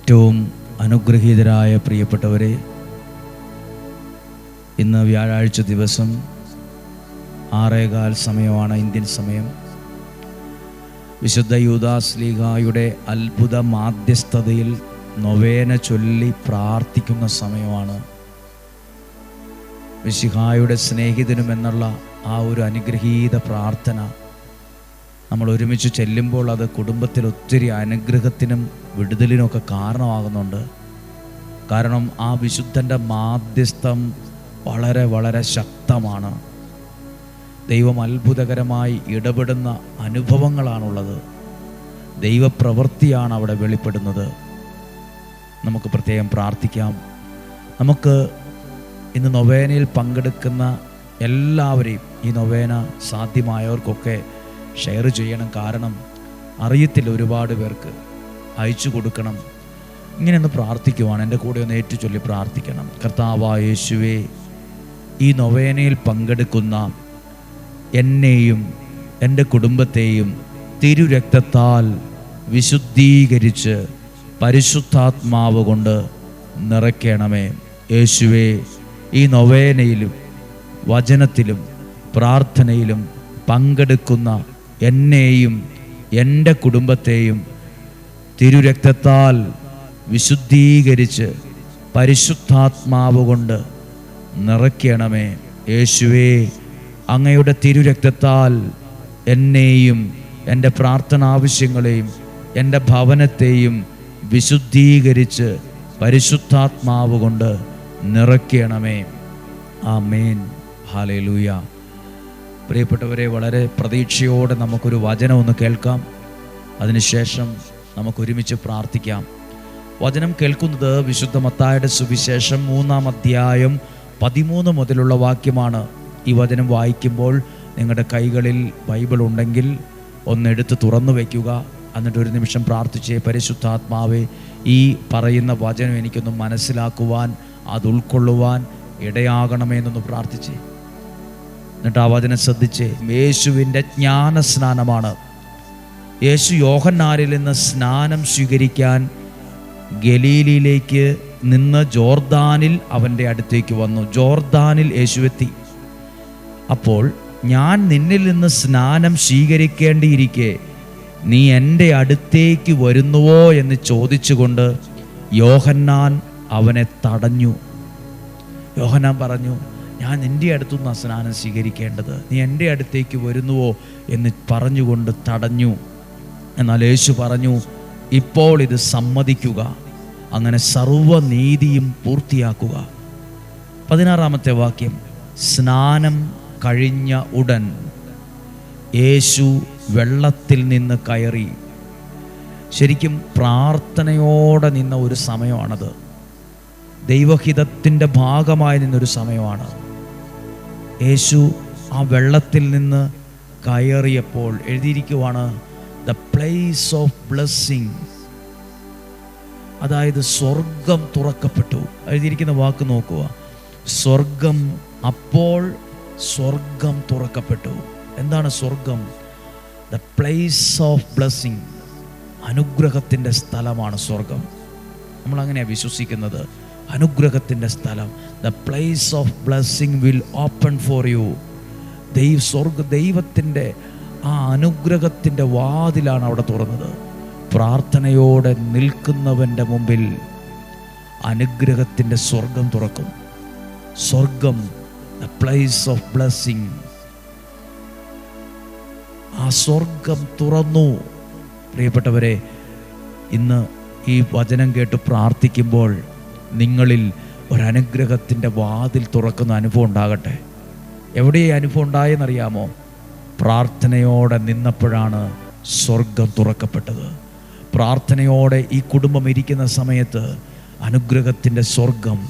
ഏറ്റവും അനുഗ്രഹീതരായ പ്രിയപ്പെട്ടവരെ ഇന്ന് വ്യാഴാഴ്ച ദിവസം ആറേകാൽ സമയമാണ് ഇന്ത്യൻ സമയം. വിശുദ്ധ യൂദാസ്ലീഗായുടെ അത്ഭുത മാധ്യസ്ഥതയിൽ നൊവേന ചൊല്ലി പ്രാർത്ഥിക്കുന്ന സമയമാണ്. വിശിഹായുടെ സ്നേഹിതനും എന്നുള്ള ആ ഒരു അനുഗ്രഹീത പ്രാർത്ഥന നമ്മൾ ഒരുമിച്ച് ചെല്ലുമ്പോൾ അത് കുടുംബത്തിൽ ഒത്തിരി അനുഗ്രഹത്തിനും വിടുതലിനുമൊക്കെ കാരണമാകുന്നുണ്ട്. കാരണം ആ വിശുദ്ധന്റെ മാധ്യസ്ഥം വളരെ വളരെ ശക്തമാണ്. ദൈവം അത്ഭുതകരമായി ഇടപെടുന്ന അനുഭവങ്ങളാണുള്ളത്. ദൈവപ്രവൃത്തിയാണ് അവിടെ വെളിപ്പെടുന്നത്. നമുക്ക് പ്രത്യേകം പ്രാർത്ഥിക്കാം. നമുക്ക് ഇന്ന് നൊവേനയിൽ പങ്കെടുക്കുന്ന എല്ലാവരെയും ഈ നൊവേന സാധ്യമായവർക്കൊക്കെ ഷെയർ ചെയ്യണം. കാരണം അറിയത്തില്ല ഒരുപാട് പേർക്ക്. അയച്ചു കൊടുക്കണം. ഇങ്ങനെ ഒന്ന് പ്രാർത്ഥിക്കുവാണ്. എന്റെ കൂടെ ഒന്ന് ഏറ്റു ചൊല്ലി പ്രാർത്ഥിക്കണം. കർത്താവ യേശുവേ ഈ നൊവേനയിൽ പങ്കെടുക്കുന്ന എന്നെയും എന്റെ കുടുംബത്തെയും തിരുരക്തത്താൽ വിശുദ്ധീകരിച്ച് പരിശുദ്ധാത്മാവ് കൊണ്ട് നിറയ്ക്കണമേ. യേശുവേ ഈ നൊവേനയിലും വചനത്തിലും പ്രാർത്ഥനയിലും പങ്കെടുക്കുന്ന എന്നെയും എന്റെ കുടുംബത്തെയും തിരുരക്തത്താൽ വിശുദ്ധീകരിച്ച് പരിശുദ്ധാത്മാവ് കൊണ്ട് നിറയ്ക്കണമേ. യേശുവേ അങ്ങയുടെ തിരുരക്തത്താൽ എന്നെയും എന്റെ പ്രാർത്ഥന ആവശ്യങ്ങളെയും എന്റെ ഭവനത്തെയും വിശുദ്ധീകരിച്ച് പരിശുദ്ധാത്മാവ് കൊണ്ട് നിറയ്ക്കണമേ. ആ മേൻ ഹാലൂയ പ്രിയപ്പെട്ടവരെ വളരെ പ്രതീക്ഷയോടെ നമുക്കൊരു വചനം ഒന്ന് കേൾക്കാം. അതിനുശേഷം നമുക്കൊരുമിച്ച് പ്രാർത്ഥിക്കാം. വചനം കേൾക്കുന്നത് വിശുദ്ധ മത്തായുടെ സുവിശേഷം മൂന്നാം അധ്യായം പതിമൂന്ന് മുതലുള്ള വാക്യമാണ്. ഈ വചനം വായിക്കുമ്പോൾ നിങ്ങളുടെ കൈകളിൽ ബൈബിൾ ഉണ്ടെങ്കിൽ ഒന്നെടുത്ത് തുറന്നു വയ്ക്കുക എന്നിട്ട് ഒരു നിമിഷം പ്രാർത്ഥിച്ചേ പരിശുദ്ധാത്മാവെ ഈ പറയുന്ന വചനം എനിക്കൊന്ന് മനസ്സിലാക്കുവാൻ അത് ഉൾക്കൊള്ളുവാൻ ഇടയാകണമെന്നൊന്ന് പ്രാർത്ഥിച്ചേ. എന്നിട്ട് ആ വചനം ശ്രദ്ധിച്ച് യേശുവിന്റെ ജ്ഞാന സ്നാനമാണ് യേശു യോഹന്നാരിൽ നിന്ന് സ്നാനം സ്വീകരിക്കാൻ ഗലീലിയിലേക്ക് നിന്ന് ജോർദാനിൽ അവന്റെ അടുത്തേക്ക് വന്നു. ജോർദാനിൽ യേശു എത്തി. അപ്പോൾ ഞാൻ നിന്നിൽ നിന്ന് സ്നാനം സ്വീകരിക്കേണ്ടിയിരിക്കെ നീ എന്റെ അടുത്തേക്ക് വരുന്നുവോ എന്ന് ചോദിച്ചുകൊണ്ട് യോഹന്നാൻ അവനെ തടഞ്ഞു. യോഹന്നാൻ പറഞ്ഞു ഞാൻ എന്റെ അടുത്തുനിന്ന് സ്നാനം സ്വീകരിക്കേണ്ടത്. നീ എന്റെ അടുത്തേക്ക് വരുന്നുവോ എന്ന് പറഞ്ഞുകൊണ്ട് തടഞ്ഞു. എന്നാൽ യേശു പറഞ്ഞു ഇപ്പോൾ ഇത് സമ്മതിക്കുക. അങ്ങനെ സർവനീതിയും പൂർത്തിയാക്കുക. പതിനാറാമത്തെ വാക്യം സ്നാനം കഴിഞ്ഞ ഉടൻ യേശു വെള്ളത്തിൽ നിന്ന് കയറി. ശരിക്കും പ്രാർത്ഥനയോടെ നിന്ന ഒരു സമയമാണത്. ദൈവഹിതത്തിന്റെ ഭാഗമായി നിന്നൊരു സമയമാണ്. യേശു ആ വെള്ളത്തിൽ നിന്ന് കയറിയപ്പോൾ എഴുതിയിരിക്കുവാണ് ദ പ്ലേസ് ഓഫ് ബ്ലെസ്സിങ് അതായത് സ്വർഗം തുറക്കപ്പെട്ടു. എഴുതിയിരിക്കുന്ന വാക്ക് നോക്കുക. സ്വർഗം അപ്പോൾ സ്വർഗം തുറക്കപ്പെട്ടു. എന്താണ് സ്വർഗം? ദ പ്ലേസ് ഓഫ് ബ്ലെസ്സിങ് അനുഗ്രഹത്തിന്റെ സ്ഥലമാണ് സ്വർഗം. നമ്മളങ്ങനെയാണ് വിശ്വസിക്കുന്നത്. അനുഗ്രഹത്തിന്റെ സ്ഥലം. The place of blessing will open for you ദൈവ സ്വർഗ ദൈവത്തിന്റെ ആ അനുഗ്രഹത്തിന്റെ വാതിലാണ് അവിടെ തുറന്നത്. പ്രാർത്ഥനയോടെ നിൽക്കുന്നവന്റെ മുമ്പിൽ അനുഗ്രഹത്തിന്റെ സ്വർഗം തുറക്കും. സ്വർഗം ദ പ്ലേസ് ഓഫ് ബ്ലെസ്സിങ് ആ സ്വർഗം തുറന്നു. പ്രിയപ്പെട്ടവരെ ഇന്ന് ഈ വചനം കേട്ട് പ്രാർത്ഥിക്കുമ്പോൾ നിങ്ങളിൽ ഒരനുഗ്രഹത്തിന്റെ വാതിൽ തുറക്കുന്ന അനുഭവം ഉണ്ടാകട്ടെ. എവിടെ അനുഭവം ഉണ്ടായെന്നറിയാമോ? പ്രാർത്ഥനയോടെ നിന്നപ്പോഴാണ് സ്വർഗം തുറക്കപ്പെട്ടത്. പ്രാർത്ഥനയോടെ ഈ കുടുംബം ഇരിക്കുന്ന സമയത്ത് അനുഗ്രഹത്തിന്റെ സ്വർഗം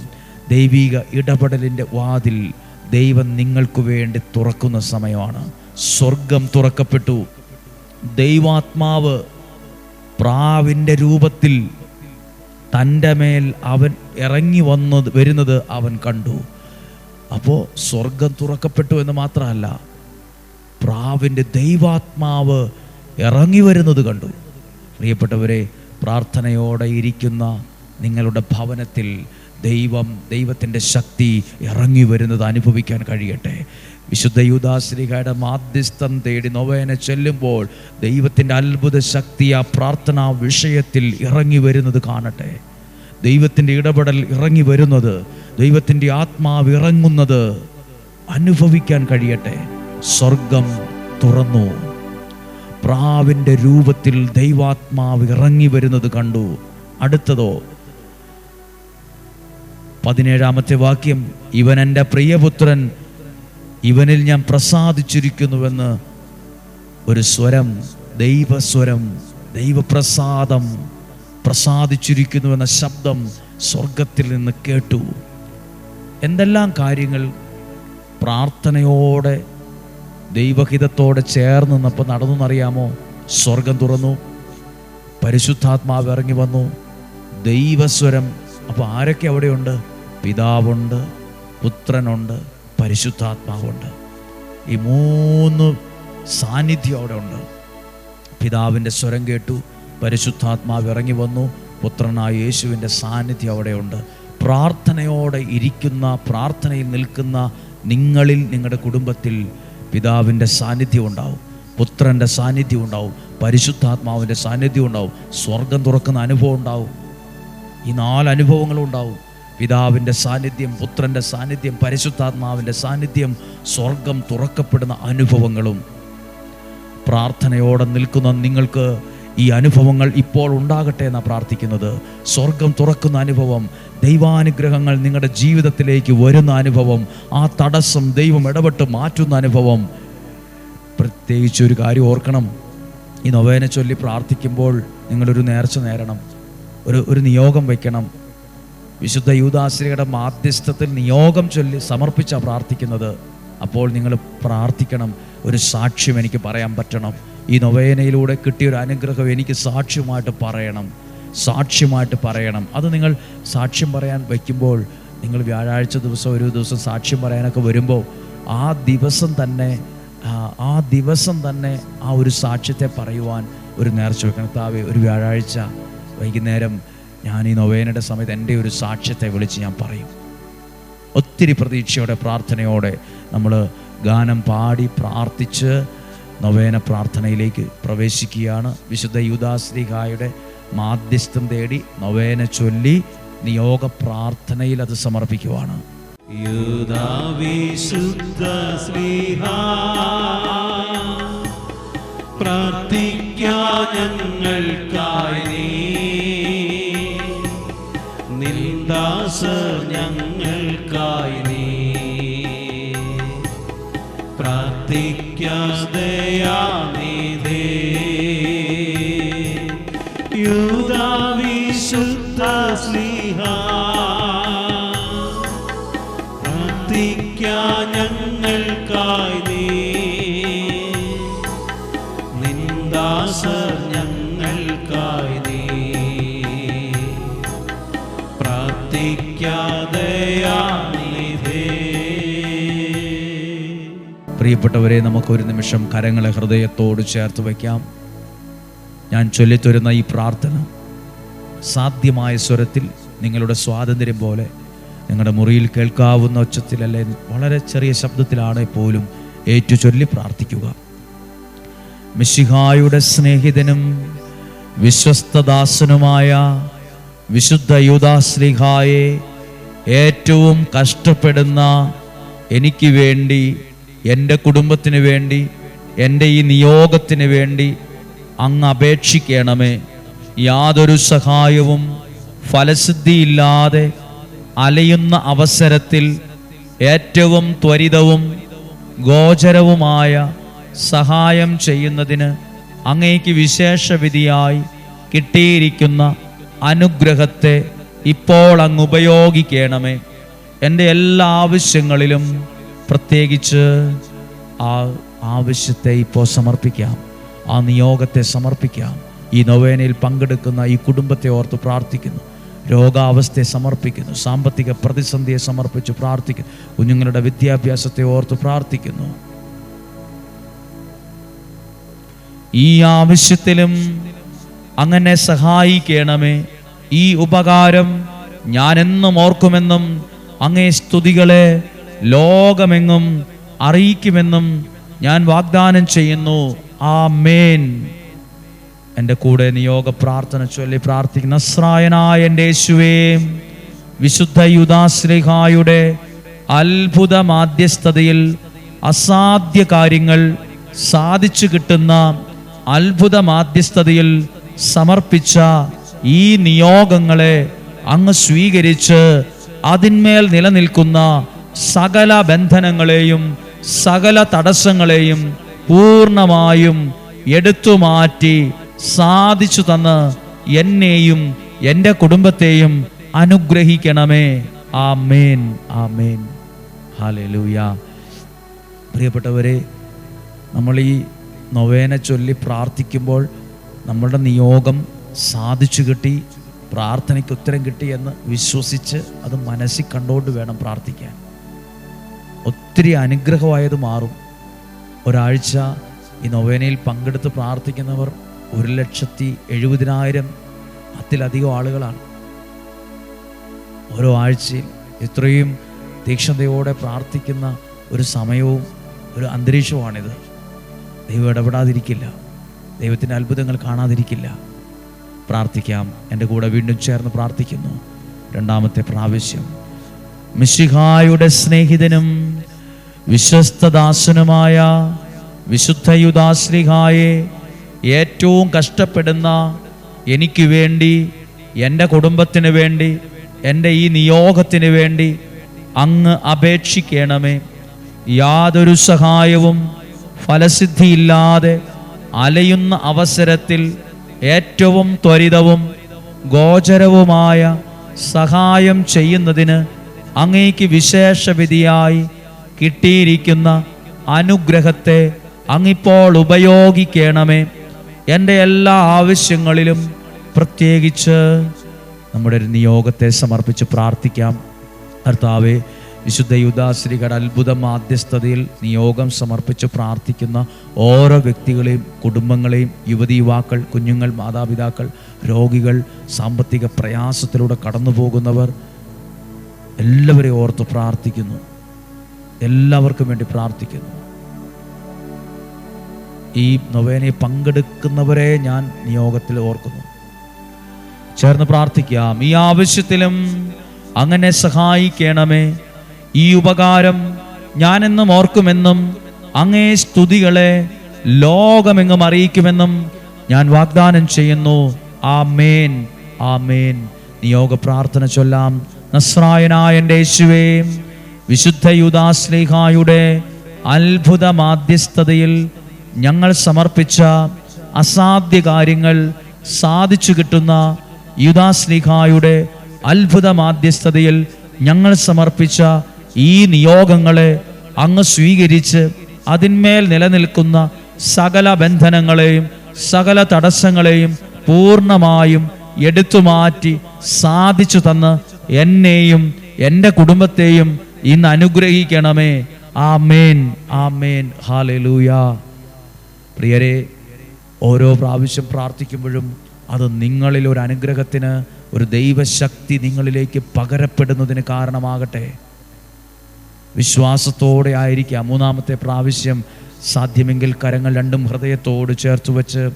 ദൈവിക ഇടപെടലിന്റെ വാതിൽ ദൈവം നിങ്ങൾക്ക് വേണ്ടി തുറക്കുന്ന സമയമാണ്. സ്വർഗം തുറക്കപ്പെട്ടു. ദൈവാത്മാവ് പ്രാവിന്റെ രൂപത്തിൽ തന്റെ മേൽ അവൻ ഇറങ്ങി വന്നത് വരുന്നത് അവൻ കണ്ടു. അപ്പോൾ സ്വർഗം തുറക്കപ്പെട്ടു എന്ന് മാത്രമല്ല പ്രാവിന്റെ ദൈവാത്മാവ് ഇറങ്ങി വരുന്നത് കണ്ടു. പ്രിയപ്പെട്ടവരെ പ്രാർത്ഥനയോടെ ഇരിക്കുന്ന നിങ്ങളുടെ ഭവനത്തിൽ ദൈവം ദൈവത്തിന്റെ ശക്തി ഇറങ്ങി വരുന്നത് അനുഭവിക്കാൻ കഴിയട്ടെ. വിശുദ്ധ യൂദാശ്രീകയുടെ മാധ്യസ്ഥം തേടി നൊവേന ചെല്ലുമ്പോൾ ദൈവത്തിന്റെ അത്ഭുത ശക്തി ആ പ്രാർത്ഥനാ വിഷയത്തിൽ ഇറങ്ങി വരുന്നത് കാണട്ടെ. ദൈവത്തിന്റെ ഇടപെടൽ ഇറങ്ങി വരുന്നത് ദൈവത്തിന്റെ ആത്മാവ് ഇറങ്ങുന്നത് അനുഭവിക്കാൻ കഴിയട്ടെ. സ്വർഗം തുറന്നു. പ്രാവിന്റെ രൂപത്തിൽ ദൈവാത്മാവ് ഇറങ്ങി വരുന്നത് കണ്ടു. അടുത്തതോ? പതിനേഴാമത്തെ വാക്യം ഇവൻ എന്റെ പ്രിയപുത്രൻ ഇവനിൽ ഞാൻ പ്രസാദിച്ചിരിക്കുന്നുവെന്ന് ഒരു സ്വരം ദൈവസ്വരം ദൈവപ്രസാദം പ്രസാദിച്ചിരിക്കുന്നുവെന്ന ശബ്ദം സ്വർഗത്തിൽ നിന്ന് കേട്ടു. എന്തെല്ലാം കാര്യങ്ങൾ പ്രാർത്ഥനയോടെ ദൈവഹിതത്തോടെ ചേർന്ന് നിന്നപ്പോൾ നടന്നെന്നറിയാമോ? സ്വർഗം തുറന്നു പരിശുദ്ധാത്മാവ് ഇറങ്ങി വന്നു ദൈവസ്വരം. അപ്പോൾ ആരൊക്കെ അവിടെയുണ്ട്? പിതാവുണ്ട് പുത്രനുണ്ട് പരിശുദ്ധാത്മാവുണ്ട്. ഈ മൂന്ന് സാന്നിധ്യം അവിടെ ഉണ്ട് പിതാവിന്റെ സ്വരം കേട്ടു പരിശുദ്ധാത്മാവ് ഇറങ്ങി വന്നു പുത്രനായ യേശുവിന്റെ സാന്നിധ്യം അവിടെയുണ്ട്. പ്രാർത്ഥനയോടെ ഇരിക്കുന്ന പ്രാർത്ഥനയിൽ നിൽക്കുന്ന നിങ്ങളിൽ നിങ്ങളുടെ കുടുംബത്തിൽ പിതാവിന്റെ സാന്നിധ്യം ഉണ്ടാവും പുത്രന്റെ സാന്നിധ്യം ഉണ്ടാവും പരിശുദ്ധാത്മാവിന്റെ സാന്നിധ്യം ഉണ്ടാവും സ്വർഗം തുറക്കുന്ന അനുഭവം ഉണ്ടാവും ഈ നാല് അനുഭവങ്ങളും ഉണ്ടാവും. പിതാവിന്റെ സാന്നിധ്യം പുത്രന്റെ സാന്നിധ്യം പരിശുദ്ധാത്മാവിന്റെ സാന്നിധ്യം സ്വർഗം തുറക്കപ്പെടുന്ന അനുഭവങ്ങളും. പ്രാർത്ഥനയോടെ നിൽക്കുന്ന നിങ്ങൾക്ക് ഈ അനുഭവങ്ങൾ ഇപ്പോൾ ഉണ്ടാകട്ടെ എന്നാണ് പ്രാർത്ഥിക്കുന്നത്. സ്വർഗം തുറക്കുന്ന അനുഭവം ദൈവാനുഗ്രഹങ്ങൾ നിങ്ങളുടെ ജീവിതത്തിലേക്ക് വരുന്ന അനുഭവം ആ തടസ്സം ദൈവം ഇടപെട്ട് മാറ്റുന്ന അനുഭവം. പ്രത്യേകിച്ച് ഒരു കാര്യം ഓർക്കണം. ഈ നൊവേനെ ചൊല്ലി പ്രാർത്ഥിക്കുമ്പോൾ നിങ്ങളൊരു നേർച്ച നേരണം. ഒരു ഒരു നിയോഗം വയ്ക്കണം. വിശുദ്ധ യൂദാശ്രീയുടെ മാധ്യസ്ഥത്തിൽ നിയോഗം ചൊല്ലി സമർപ്പിച്ച പ്രാർത്ഥിക്കുന്നത്. അപ്പോൾ നിങ്ങൾ പ്രാർത്ഥിക്കണം. ഒരു സാക്ഷ്യം എനിക്ക് പറയാൻ പറ്റണം. ഈ നൊവേനയിലൂടെ കിട്ടിയൊരു അനുഗ്രഹം എനിക്ക് സാക്ഷ്യമായിട്ട് പറയണം. സാക്ഷ്യമായിട്ട് പറയണം. അത് നിങ്ങൾ സാക്ഷ്യം പറയാൻ വയ്ക്കുമ്പോൾ നിങ്ങൾ വ്യാഴാഴ്ച ദിവസം ഒരു ദിവസം സാക്ഷ്യം പറയാനൊക്കെ വരുമ്പോൾ ആ ദിവസം തന്നെ ആ- ദിവസം തന്നെ ആ ഒരു സാക്ഷ്യത്തെ പറയുവാൻ ഒരു നേർച്ച വെക്കണം. താവേ ഒരു വ്യാഴാഴ്ച വൈകുന്നേരം ഞാൻ ഈ നൊവേനയുടെ സമയത്ത് എന്റെ ഒരു സാക്ഷ്യത്തെ വിളിച്ച് ഞാൻ പറയും. ഒത്തിരി പ്രതീക്ഷയോടെ പ്രാർത്ഥനയോടെ നമ്മൾ ഗാനം പാടി പ്രാർത്ഥിച്ച് നൊവേന പ്രാർത്ഥനയിലേക്ക് പ്രവേശിക്കുകയാണ്. വിശുദ്ധ യുദാശ്രീഹായുടെ മാധ്യസ്ഥം തേടി നൊവേന ചൊല്ലി നിയോഗ പ്രാർത്ഥനയിൽ അത് സമർപ്പിക്കുവാണ്. പ്രാർത്ഥിക്കാ ശ്രീഹ പ്രാർത്ഥിക്കാൻ ഞങ്ങൾക്കായി നീ പ്രാർത്ഥിക്കാതെയാ നീതേ പ്രാർത്ഥിക്കാതെയാനിതേ യുദാവിശുദ്ധ പ്രിയപ്പെട്ടവരെ നമുക്കൊരു നിമിഷം കരങ്ങളെ ഹൃദയത്തോട് ചേർത്ത് വയ്ക്കാം. ഞാൻ ചൊല്ലിത്തരുന്ന ഈ പ്രാർത്ഥന സാധ്യമായ സ്വരത്തിൽ നിങ്ങളുടെ സ്വാതന്ത്ര്യം പോലെ നിങ്ങളുടെ മുറിയിൽ കേൾക്കാവുന്ന ഒച്ചത്തിലല്ലേ വളരെ ചെറിയ ശബ്ദത്തിലാണ് പോലും ഏറ്റു ചൊല്ലി പ്രാർത്ഥിക്കുക. മിശിഹായുടെ സ്നേഹിതനും വിശ്വസ്തദാസനുമായ വിശുദ്ധ യുദാശ്രീഹായെ ഏറ്റവും കഷ്ടപ്പെടുന്ന എനിക്ക് വേണ്ടി എന്റെ കുടുംബത്തിന് വേണ്ടി എന്റെ ഈ നിയോഗത്തിന് വേണ്ടി അങ്ങ് അപേക്ഷിക്കണമേ. യാതൊരു സഹായവും ഫലസിദ്ധിയില്ലാതെ അലയുന്ന അവസരത്തിൽ ഏറ്റവും ത്വരിതവും ഗോചരവുമായ സഹായം ചെയ്യുന്നതിന് അങ്ങേക്ക് വിശേഷവിധിയായി കിട്ടിയിരിക്കുന്ന അനുഗ്രഹത്തെ ഇപ്പോൾ അങ്ങ് ഉപയോഗിക്കണമേ. എന്റെ എല്ലാ ആവശ്യങ്ങളിലും പ്രത്യേകിച്ച് ആ ആവശ്യത്തെ ഇപ്പോൾ സമർപ്പിക്കാം. ആ നിയോഗത്തെ സമർപ്പിക്കാം. ഈ നൊവേനയിൽ പങ്കെടുക്കുന്ന ഈ കുടുംബത്തെ ഓർത്ത് പ്രാർത്ഥിക്കുന്നു. രോഗാവസ്ഥയെ സമർപ്പിക്കുന്നു. സാമ്പത്തിക പ്രതിസന്ധിയെ സമർപ്പിച്ച് പ്രാർത്ഥിക്കുന്നു. കുഞ്ഞുങ്ങളുടെ വിദ്യാഭ്യാസത്തെ ഓർത്ത് പ്രാർത്ഥിക്കുന്നു. ഈ ആവശ്യത്തിലും അങ്ങനെ സഹായിക്കണമേ. ഈ ഉപകാരം ഞാൻ എന്നും ഓർക്കുമെന്നും അങ്ങേ സ്തുതികളെ ലോകമെങ്ങും അറിയിക്കുമെന്നും ഞാൻ വാഗ്ദാനം ചെയ്യുന്നു. ആ മേൻ എന്റെ കൂടെ നിയോഗ പ്രാർത്ഥന ചൊല്ലി പ്രാർത്ഥിക്കുന്ന നസ്രായനായ എന്റെ യേശുവേ വിശുദ്ധ യുദാശ്രീഹായുടെ അത്ഭുത മാധ്യസ്ഥതയിൽ അസാധ്യ കാര്യങ്ങൾ സാധിച്ചു കിട്ടുന്ന അത്ഭുത മാധ്യസ്ഥതയിൽ സമർപ്പിച്ച ഈ നിയോഗങ്ങളെ അങ്ങ് സ്വീകരിച്ച് അതിന്മേൽ നിലനിൽക്കുന്ന സകല ബന്ധനങ്ങളെയും സകല തടസ്സങ്ങളെയും പൂർണമായും എടുത്തു മാറ്റി സാധിച്ചു തന്ന് എന്നെയും എന്റെ കുടുംബത്തെയും അനുഗ്രഹിക്കണമേ. ആ മേൻ ആ മേൻ ഹാലൂയ പ്രിയപ്പെട്ടവരെ നമ്മൾ ഈ നൊവേന ചൊല്ലി പ്രാർത്ഥിക്കുമ്പോൾ നമ്മളുടെ നിയോഗം സാധിച്ചു കിട്ടി പ്രാർത്ഥനയ്ക്ക് ഉത്തരം കിട്ടി എന്ന് വിശ്വസിച്ച് അത് മനസ്സിൽ കണ്ടുകൊണ്ട് വേണം പ്രാർത്ഥിക്കാൻ. ഒത്തിരി അനുഗ്രഹമായത് മാറും. ഒരാഴ്ച ഈ നൊവേനയിൽ പങ്കെടുത്ത് പ്രാർത്ഥിക്കുന്നവർ ഒരു ലക്ഷത്തി എഴുപതിനായിരം അതിലധികം ആളുകളാണ്. ഓരോ ആഴ്ചയിൽ ഇത്രയും തീക്ഷ്ണതയോടെ പ്രാർത്ഥിക്കുന്ന ഒരു സമയവും ഒരു അന്തരീക്ഷവുമാണിത്. ദൈവം ഇടപെടാതിരിക്കില്ല. ദൈവത്തിന്റെ അത്ഭുതങ്ങൾ കാണാതിരിക്കില്ല. പ്രാർത്ഥിക്കാം. എന്റെ കൂടെ വീണ്ടും ചേർന്ന് പ്രാർത്ഥിക്കുന്നു. രണ്ടാമത്തെ പ്രാവശ്യം. മിശിഹായുടെ സ്നേഹിതനും വിശ്വസ്തദാസനുമായ വിശുദ്ധയുദാശ്ലിഹായെ ഏറ്റവും കഷ്ടപ്പെടുന്ന എനിക്ക് വേണ്ടി എന്റെ കുടുംബത്തിന് വേണ്ടി എന്റെ ഈ നിയോഗത്തിന് വേണ്ടി അങ്ങ് അപേക്ഷിക്കണമേ. യാതൊരു സഹായവും ഫലസിദ്ധിയില്ലാതെ അലയുന്ന അവസരത്തിൽ ഏറ്റവും ത്വരിതവും ഗോചരവുമായ സഹായം ചെയ്യുന്നതിന് അങ്ങേക്ക് വിശേഷവിധിയായി കിട്ടിയിരിക്കുന്ന അനുഗ്രഹത്തെ അങ്ങിപ്പോൾ ഉപയോഗിക്കണമേ. എന്റെ എല്ലാ ആവശ്യങ്ങളിലും പ്രത്യേകിച്ച് നമ്മുടെ ഒരു നിയോഗത്തെ സമർപ്പിച്ച് പ്രാർത്ഥിക്കാം. കർത്താവെ വിശുദ്ധ യുദാശ്രീകട അത്ഭുത മാധ്യസ്ഥതയിൽ നിയോഗം സമർപ്പിച്ച് പ്രാർത്ഥിക്കുന്ന ഓരോ വ്യക്തികളെയും കുടുംബങ്ങളെയും യുവതി യുവാക്കൾ കുഞ്ഞുങ്ങൾ മാതാപിതാക്കൾ രോഗികൾ സാമ്പത്തിക പ്രയാസത്തിലൂടെ കടന്നു പോകുന്നവർ എല്ലാവരെയും ഓർത്ത് പ്രാർത്ഥിക്കുന്നു. എല്ലാവർക്കും വേണ്ടി പ്രാർത്ഥിക്കുന്നു. ഈ നൊവേനയിൽ പങ്കെടുക്കുന്നവരെ ഞാൻ നിയോഗത്തിൽ ഓർക്കുന്നു. ചേർന്ന് പ്രാർത്ഥിക്കാം. ഈ ആവശ്യത്തിലും അങ്ങനെ സഹായിക്കണമേ. ഈ ഉപകാരം ഞാനെന്നും ഓർക്കുമെന്നും അങ്ങേ സ്തുതികളെ ലോകമെങ്ങും അറിയിക്കുമെന്നും ഞാൻ വാഗ്ദാനം ചെയ്യുന്നു. ആ മേൻ ആ മേൻ നിയോഗ പ്രാർത്ഥന ചൊല്ലാം. നസ്രായനായ എന്റെ യേശുവേ വിശുദ്ധ യുദാശ്ലേഹായുടെ അത്ഭുത മാധ്യസ്ഥതയിൽ ഞങ്ങൾ സമർപ്പിച്ച അസാധ്യ കാര്യങ്ങൾ സാധിച്ചു കിട്ടുന്ന യുദാശ്ലീഹായുടെ അത്ഭുത മാധ്യസ്ഥതയിൽ ഞങ്ങൾ സമർപ്പിച്ച ഈ നിയോഗങ്ങളെ അങ്ങ് സ്വീകരിച്ച് അതിന്മേൽ നിലനിൽക്കുന്ന സകല ബന്ധനങ്ങളെയും സകല തടസ്സങ്ങളെയും പൂർണമായും എടുത്തുമാറ്റി സാധിച്ചു തന്ന് എന്നെയും എന്റെ കുടുംബത്തെയും ഇന്ന് അനുഗ്രഹിക്കണമേ. ആ മേൻ ആ മേൻ ഹാലലൂയ പ്രിയരെ ഓരോ പ്രാവശ്യം പ്രാർത്ഥിക്കുമ്പോഴും അത് നിങ്ങളിൽ ഒരു അനുഗ്രഹത്തിന് ഒരു ദൈവശക്തി നിങ്ങളിലേക്ക് പകരപ്പെടുന്നതിന് കാരണമാകട്ടെ. വിശ്വാസത്തോടെ ആയിരിക്കാം. മൂന്നാമത്തെ പ്രാവശ്യം സാധ്യമെങ്കിൽ കരങ്ങൾ രണ്ടും ഹൃദയത്തോട് ചേർത്ത് വെച്ച്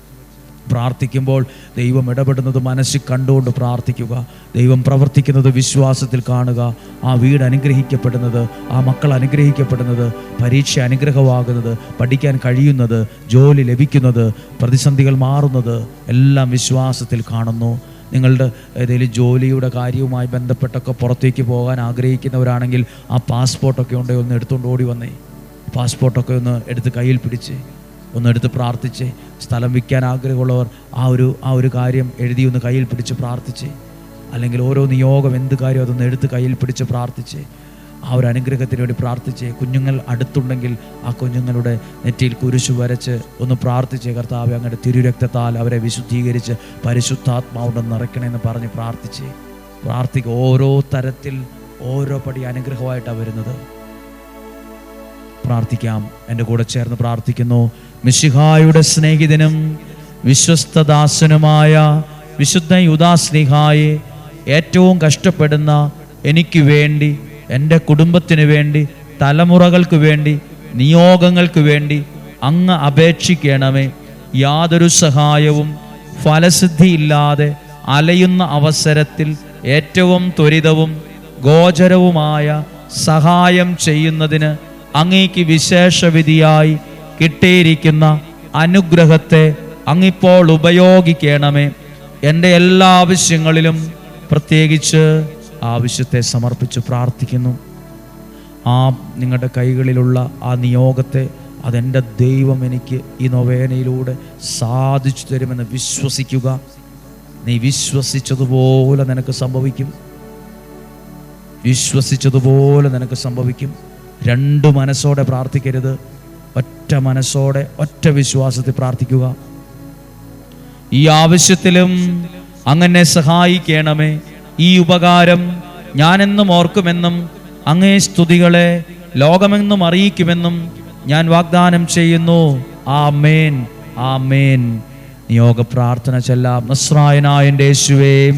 പ്രാർത്ഥിക്കുമ്പോൾ ദൈവം ഇടപെടുന്നത് മനസ്സിൽ കണ്ടുകൊണ്ട് പ്രാർത്ഥിക്കുക. ദൈവം പ്രവർത്തിക്കുന്നത് വിശ്വാസത്തിൽ കാണുക. ആ വീട് അനുഗ്രഹിക്കപ്പെടുന്നത് ആ മക്കൾ അനുഗ്രഹിക്കപ്പെടുന്നത് പരീക്ഷ അനുഗ്രഹമാകുന്നത് പഠിക്കാൻ കഴിയുന്നത് ജോലി ലഭിക്കുന്നത് പ്രതിസന്ധികൾ മാറുന്നത് എല്ലാം വിശ്വാസത്തിൽ കാണുന്നു. നിങ്ങളുടെ ഏതെങ്കിലും ജോലിയുടെ കാര്യവുമായി ബന്ധപ്പെട്ടൊക്കെ പുറത്തേക്ക് പോകാൻ ആഗ്രഹിക്കുന്നവരാണെങ്കിൽ ആ പാസ്പോർട്ടൊക്കെ ഉണ്ടെങ്കിൽ ഒന്ന് എടുത്തുകൊണ്ട് ഓടി വന്നേ. പാസ്പോർട്ടൊക്കെ ഒന്ന് എടുത്ത് കയ്യിൽ പിടിച്ച്. ഒന്ന് എടുത്ത് പ്രാർത്ഥിച്ച്. സ്ഥലം വിൽക്കാൻ ആഗ്രഹമുള്ളവർ ആ ഒരു ആ ഒരു കാര്യം എഴുതി ഒന്ന് കയ്യിൽ പിടിച്ച് പ്രാർത്ഥിച്ച്. അല്ലെങ്കിൽ ഓരോ നിയോഗം എന്ത് കാര്യം അതൊന്ന് എടുത്ത് കയ്യിൽ പിടിച്ച് പ്രാർത്ഥിച്ച്. ആ ഒരു അനുഗ്രഹത്തിന് വേണ്ടി പ്രാർത്ഥിച്ച്. കുഞ്ഞുങ്ങൾ അടുത്തുണ്ടെങ്കിൽ ആ കുഞ്ഞുങ്ങളുടെ നെറ്റിയിൽ കുരിശു വരച്ച് ഒന്ന് പ്രാർത്ഥിച്ച്. കർത്താവ് അങ്ങയുടെ തിരുരക്തത്താൽ അവരെ വിശുദ്ധീകരിച്ച് പരിശുദ്ധാത്മാവുണ്ടെന്ന് നിറയ്ക്കണമെന്ന് പറഞ്ഞ് പ്രാർത്ഥിച്ച്. പ്രാർത്ഥിക്കുക ഓരോ തരത്തിൽ ഓരോ പടി അനുഗ്രഹമായിട്ടാണ് വരുന്നത്. പ്രാർത്ഥിക്കാം. എന്റെ കൂടെ ചേർന്ന് പ്രാർത്ഥിക്കുന്നു. മിശിഹായുടെ സ്നേഹിതനും വിശ്വസ്തദാസനുമായ വിശുദ്ധ യുദാസ്ലിഹായെ ഏറ്റവും കഷ്ടപ്പെടുന്ന എനിക്ക് വേണ്ടി എന്റെ കുടുംബത്തിന് വേണ്ടി തലമുറകൾക്ക് വേണ്ടി നിയോഗങ്ങൾക്ക് വേണ്ടി അങ്ങ് അപേക്ഷിക്കണമേ. യാതൊരു സഹായവും ഫലസിദ്ധിയില്ലാതെ അലയുന്ന അവസരത്തിൽ ഏറ്റവും ത്വരിതവും ഗോചരവുമായ സഹായം ചെയ്യുന്നതിന് അങ്ങേക്ക് വിശേഷവിധിയായി കിട്ടിയിരിക്കുന്ന അനുഗ്രഹത്തെ അങ്ങിപ്പോൾ ഉപയോഗിക്കണമേ. എന്റെ എല്ലാ ആവശ്യങ്ങളിലും പ്രത്യേകിച്ച് ആവശ്യത്തെ സമർപ്പിച്ച് പ്രാർത്ഥിക്കുന്നു. ആ നിങ്ങളുടെ കൈകളിലുള്ള ആ നിയോഗത്തെ അതെന്റെ ദൈവം എനിക്ക് ഈ നൊവേനയിലൂടെ സാധിച്ചു തരുമെന്ന് വിശ്വസിക്കുക. നീ വിശ്വസിച്ചതുപോലെ നിനക്ക് സംഭവിക്കും. വിശ്വസിച്ചതുപോലെ നിനക്ക് സംഭവിക്കും. രണ്ട് മനസ്സോടെ പ്രാർത്ഥിക്കരുത്. മനസ്സോടെ ഒറ്റ വിശ്വാസത്തിൽ പ്രാർത്ഥിക്കുക. ഈ ആവശ്യത്തിലും അങ്ങനെ സഹായിക്കണമേ. ഈ ഉപകാരം ഞാനെന്നും ഓർക്കുമെന്നും അങ്ങേ സ്തുതികളെ ലോകമെന്നും അറിയിക്കുമെന്നും ഞാൻ വാഗ്ദാനം ചെയ്യുന്നു. ആ മേൻ ആ മേൻ നിയോഗ പ്രാർത്ഥന ചെല്ലാം. നസ്രായനായന്റെ യേശുവേ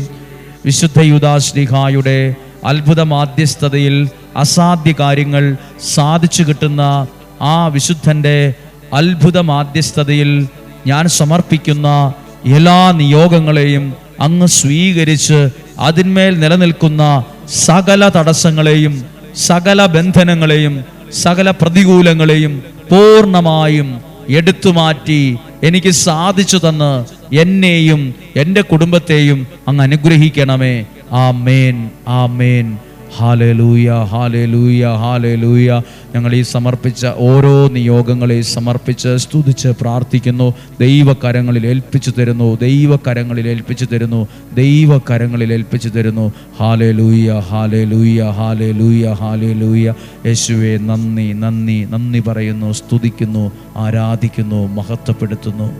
വിശുദ്ധ യുദാശ്രീഹായുടെ അത്ഭുത മാധ്യസ്ഥതയിൽ അസാധ്യ കാര്യങ്ങൾ സാധിച്ചു കിട്ടുന്ന ആ വിശുദ്ധന്റെ അത്ഭുത മാധ്യസ്ഥതയിൽ ഞാൻ സമർപ്പിക്കുന്ന എല്ലാ നിയോഗങ്ങളെയും അങ്ങ് സ്വീകരിച്ച് അതിന്മേൽ നിലനിൽക്കുന്ന സകല തടസ്സങ്ങളെയും സകല ബന്ധനങ്ങളെയും സകല പ്രതികൂലങ്ങളെയും പൂർണമായും എടുത്തു മാറ്റി എനിക്ക് സാധിച്ചു തന്ന് എന്നെയും എന്റെ കുടുംബത്തെയും അങ്ങ് അനുഗ്രഹിക്കണമേ. ആ മേൻ ആ മേൻ ഹാലലൂയ ഹാലലൂയ ഹാലലൂയ. ഞങ്ങൾ ഈ സമർപ്പിച്ച ഓരോ നിയോഗങ്ങളെ സമർപ്പിച്ച് സ്തുതിച്ച് പ്രാർത്ഥിക്കുന്നു. ദൈവകരങ്ങളിൽ ഏൽപ്പിച്ചു തരുന്നു. ദൈവകരങ്ങളിൽ ഏൽപ്പിച്ചു തരുന്നു. ദൈവകരങ്ങളിൽ ഏൽപ്പിച്ചു തരുന്നു. Hallelujah hallelujah hallelujah hallelujah. യേശുവെ നന്ദി നന്ദി നന്ദി പറയുന്നു സ്തുതിക്കുന്നു ആരാധിക്കുന്നു മഹത്വപ്പെടുത്തുന്നു.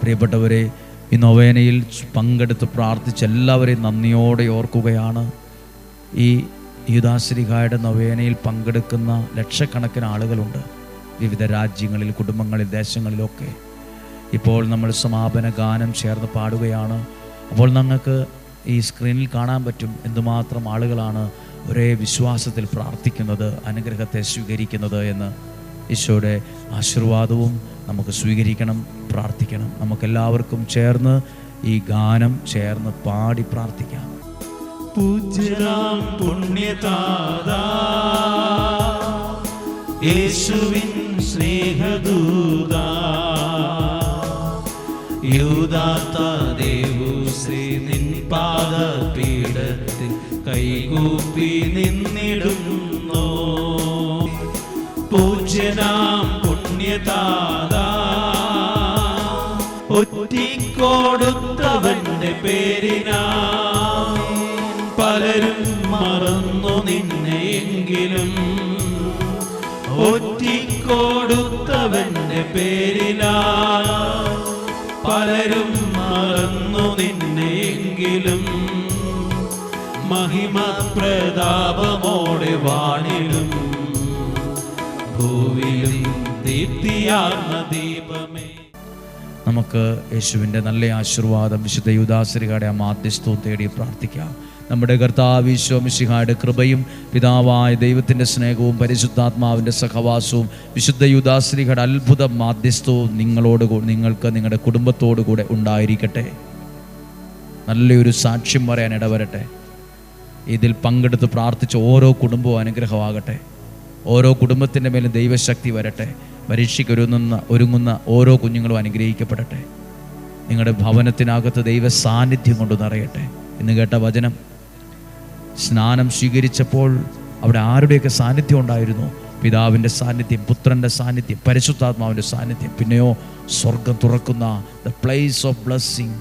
പ്രിയപ്പെട്ടവരെ ഈ നൊവേനയിൽ പങ്കെടുത്ത് പ്രാർത്ഥിച്ച എല്ലാവരെയും നന്ദിയോടെ ഓർക്കുകയാണ്. ഈ യുദാശ്രീകായുടെ നൊവേനയിൽ പങ്കെടുക്കുന്ന ലക്ഷക്കണക്കിന് ആളുകളുണ്ട്. വിവിധ രാജ്യങ്ങളിൽ കുടുംബങ്ങളിൽ ദേശങ്ങളിലൊക്കെ. ഇപ്പോൾ നമ്മൾ സമാപന ഗാനം ചേർന്ന് പാടുകയാണ്. അപ്പോൾ നമുക്ക് ഈ സ്ക്രീനിൽ കാണാൻ പറ്റും എന്തുമാത്രം ആളുകളാണ് ഒരേ വിശ്വാസത്തിൽ പ്രാർത്ഥിക്കുന്നത് അനുഗ്രഹത്തെ സ്വീകരിക്കുന്നത് എന്ന്. ഈശോയുടെ ആശീർവാദവും നമുക്ക് സ്വീകരിക്കണം പ്രാർത്ഥിക്കണം. നമുക്കെല്ലാവർക്കും ചേർന്ന് ഈ ഗാനം ചേർന്ന് പാടി പ്രാർത്ഥിക്കാം. പൂജ്യരാം പുണ്യതാദാ യേശുവിൻ സ്നേഹദൂതാ. യൂദാത്ത ദേവു ശ്രീ നിൻ പാദപീഠത്തിൽ കൈകൂപ്പി നിന്നിടുന്നു. പൂജ്യനാം പുണ്യതാദാ ഒറ്റിക്കൊടുത്തവന്റെ പേരിനാ പലരും മറന്നു നിന്നെങ്കിലും. ഒറ്റിക്കൊടുത്തവന്റെ പേരിലാ പലരും മറന്നു നിന്നെങ്കിലും. മഹിമ പ്രതാപമോടെ വാണിലും ഭൂവിലും ദീപ്തിയാർന്ന ദീപമേ. നമുക്ക് യേശുവിന്റെ നല്ല ആശീർവാദം വിശുദ്ധ യുദാശ്രീകയുടെ മാധ്യസ്ഥവും തേടി പ്രാർത്ഥിക്കാം. നമ്മുടെ കർത്താവ് ഈശോമിശിഹായുടെ കൃപയും പിതാവായ ദൈവത്തിന്റെ സ്നേഹവും പരിശുദ്ധാത്മാവിന്റെ സഹവാസവും വിശുദ്ധ യുദാശ്രീഹയുടെ അത്ഭുത മാധ്യസ്ഥവും നിങ്ങളോട് നിങ്ങൾക്ക് നിങ്ങളുടെ കുടുംബത്തോടു കൂടെ ഉണ്ടായിരിക്കട്ടെ. നല്ലൊരു സാക്ഷ്യം പറയാൻ ഇടവരട്ടെ. ഇതിൽ പങ്കെടുത്ത് പ്രാർത്ഥിച്ച ഓരോ കുടുംബവും അനുഗ്രഹമാകട്ടെ. ഓരോ കുടുംബത്തിന്റെ മേലും ദൈവശക്തി വരട്ടെ. പരീക്ഷയ്ക്ക് ഒരുങ്ങുന്ന ഓരോ കുഞ്ഞുങ്ങളും അനുഗ്രഹിക്കപ്പെടട്ടെ. നിങ്ങളുടെ ഭവനത്തിനകത്ത് ദൈവ സാന്നിധ്യം കൊണ്ട് നിറയട്ടെ. എന്ന് കേട്ട വചനം സ്നാനം സ്വീകരിച്ചപ്പോൾ അവിടെ ആരുടെയൊക്കെ സാന്നിധ്യം ഉണ്ടായിരുന്നു? പിതാവിന്റെ സാന്നിധ്യം പുത്രന്റെ സാന്നിധ്യം പരിശുദ്ധാത്മാവിന്റെ സാന്നിധ്യം. പിന്നെയോ സ്വർഗം തുറക്കുന്ന ദ പ്ലേസ് ഓഫ് ബ്ലസ്സിങ്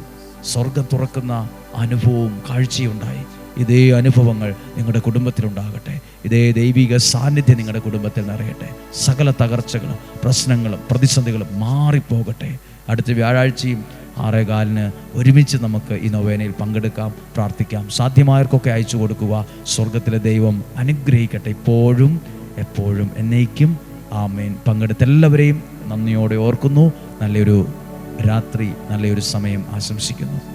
സ്വർഗം തുറക്കുന്ന അനുഭവവും കാഴ്ചയുണ്ടായി ഇതേ അനുഭവങ്ങൾ നിങ്ങളുടെ കുടുംബത്തിലുണ്ടാകട്ടെ ഇതേ ദൈവിക സാന്നിധ്യം നിങ്ങളുടെ കുടുംബത്തിൽ നിറയട്ടെ. സകല തകർച്ചകളും പ്രശ്നങ്ങളും പ്രതിസന്ധികളും മാറിപ്പോകട്ടെ. അടുത്ത വ്യാഴാഴ്ചയും ആറേകാലിന് ഒരുമിച്ച് നമുക്ക് ഈ നൊവേനയിൽ പങ്കെടുക്കാം പ്രാർത്ഥിക്കാം. സാധ്യമായവർക്കൊക്കെ അയച്ചു കൊടുക്കുക. സ്വർഗത്തിലെ ദൈവം അനുഗ്രഹിക്കട്ടെ. ഇപ്പോഴും എപ്പോഴും എന്നേക്കും. ആമേൻ. പങ്കെടുത്ത എല്ലാവരെയും നന്ദിയോടെ ഓർക്കുന്നു. നല്ലൊരു രാത്രി നല്ലൊരു സമയം ആശംസിക്കുന്നു.